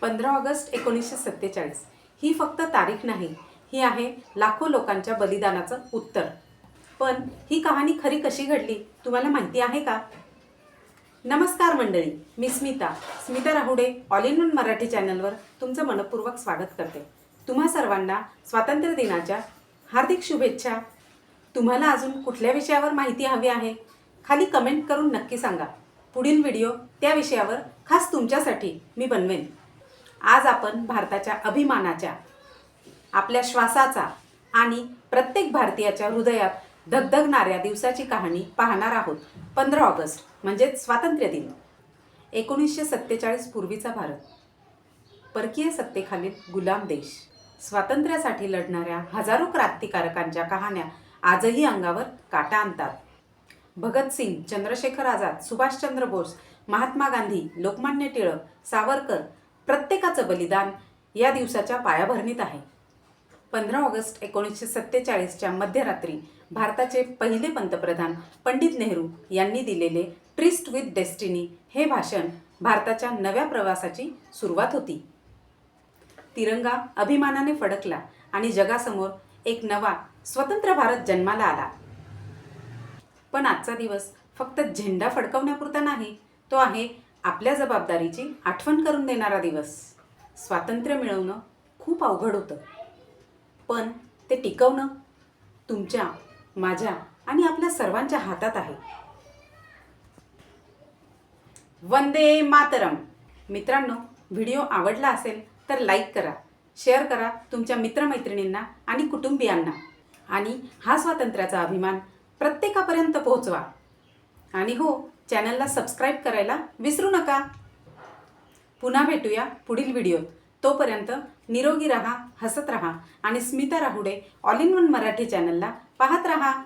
पंधरा ऑगस्ट एकोणीसशे सत्तेचाळीस. ही फक्त तारीख नाही ही आहे लाखो लोकांच्या बलिदानाचं उत्तर. पण ही कहाणी खरी कशी घडली तुम्हाला माहिती आहे का? नमस्कार मंडळी मी Smita. Smita Rahude all in one Marathi चॅनलवर तुमचं मनपूर्वक स्वागत करते. तुम्हा सर्वांना स्वातंत्र्य दिनाच्या हार्दिक शुभेच्छा. तुम्हाला अजून कुठल्या विषयावर माहिती हवी आहे खाली कमेंट करून नक्की सांगा. पुढील व्हिडिओ त्या विषयावर खास तुमच्यासाठी मी बनवेन. आज आपण भारताच्या अभिमानाच्या आपल्या श्वासाचा आणि प्रत्येक भारतीयाच्या हृदयात धगधगणाऱ्या दिवसाची कहाणी पाहणार आहोत पंधरा ऑगस्ट म्हणजेच स्वातंत्र्य दिन. एकोणीसशे सत्तेचाळीस पूर्वीचा भारत. परकीय सत्तेखालील गुलाम देश. स्वातंत्र्यासाठी लढणाऱ्या हजारो क्रांतिकारकांच्या कहाण्या आजही अंगावर काटा आणतात. भगतसिंग चंद्रशेखर आझाद सुभाषचंद्र बोस महात्मा गांधी लोकमान्य टिळक सावरकर प्रत्येकाचं बलिदान या दिवसाच्या पायाभरणीत आहे. पंधरा ऑगस्ट एकोणीसशे सत्तेचाळीसच्या मध्यरात्री भारताचे पहिले पंतप्रधान पंडित नेहरू यांनी दिलेले ट्रिस्ट विथ डेस्टिनी हे भाषण भारताच्या नव्या प्रवासाची सुरुवात होती. तिरंगा अभिमानाने फडकला आणि जगासमोर एक नवा स्वतंत्र भारत जन्माला आला. पण आजचा दिवस फक्त झेंडा फडकवण्यापुरता नाही तो आहे आपल्या जबाबदारीची आठवण करून देणारा दिवस. स्वातंत्र्य मिळवणं खूप अवघड होतं. पण ते टिकवणं तुमच्या माझ्या आणि आपल्या सर्वांच्या हातात आहे. वंदे मातरम! मित्रांनो व्हिडिओ आवडला असेल तर लाईक करा शेअर करा तुमच्या मित्रमैत्रिणींना आणि कुटुंबियांना. आणि हा स्वातंत्र्याचा अभिमान प्रत्येकापर्यंत पोहोचवा. आणि हो चॅनलला सबस्क्राईब करायला विसरू नका. पुन्हा भेटूया पुढील व्हिडिओत. तोपर्यंत निरोगी रहा हसत रहा आणि Smita Rahude all in one Marathi चॅनलला पाहत रहा.